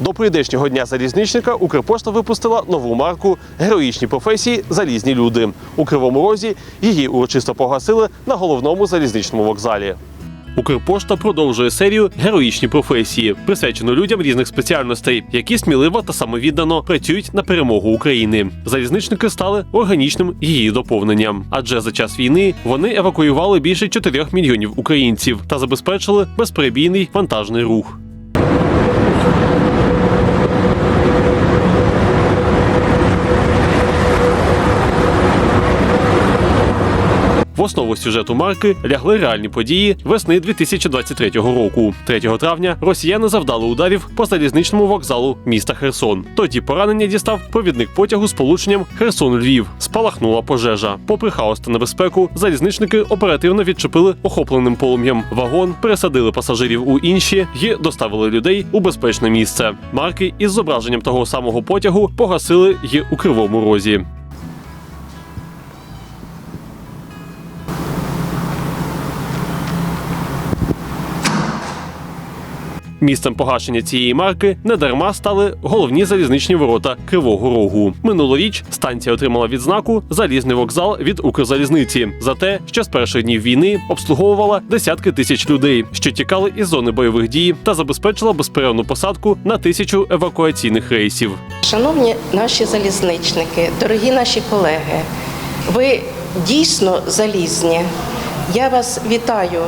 До прийдешнього дня залізничника Укрпошта випустила нову марку Героїчні професії залізні люди. У Кривому Розі її урочисто погасили на головному залізничному вокзалі. Укрпошта продовжує серію героїчні професії, присвячену людям різних спеціальностей, які сміливо та самовіддано працюють на перемогу України. Залізничники стали органічним її доповненням, адже за час війни вони евакуювали більше 4 мільйонів українців та забезпечили безперебійний вантажний рух. 何? В основу сюжету марки лягли реальні події весни 2023 року. 3 травня росіяни завдали ударів по залізничному вокзалу міста Херсон. Тоді поранення дістав провідник потягу з полученням Херсон-Львів. Спалахнула пожежа. Попри хаос та небезпеку, залізничники оперативно відчепили охопленим полум'ям вагон, пересадили пасажирів у інші і доставили людей у безпечне місце. Марки із зображенням того самого потягу погасили й у кривому розі. Місцем погашення цієї марки недарма стали головні залізничні ворота Кривого Рогу. Минулоріч станція отримала відзнаку Залізний вокзал від Укрзалізниці за те, що з перших днів війни обслуговувала десятки тисяч людей, що тікали із зони бойових дій, та забезпечила безперервну посадку на тисячу евакуаційних рейсів. Шановні наші залізничники, дорогі наші колеги, ви дійсно залізні. Я вас вітаю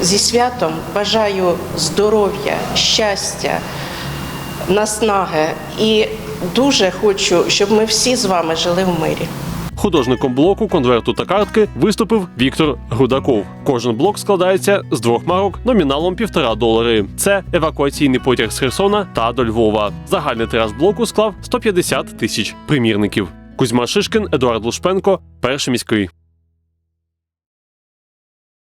зі святом, бажаю здоров'я, щастя, наснаги і дуже хочу, щоб ми всі з вами жили в мирі. Художником блоку, конверту та картки виступив Віктор Грудаков. Кожен блок складається з двох марок номіналом півтора долари. це евакуаційний потяг з Херсона та до Львова. Загальний тираж блоку склав 150 тисяч примірників. Кузьма Шишкін, Едуард Лушпенко, перший міський.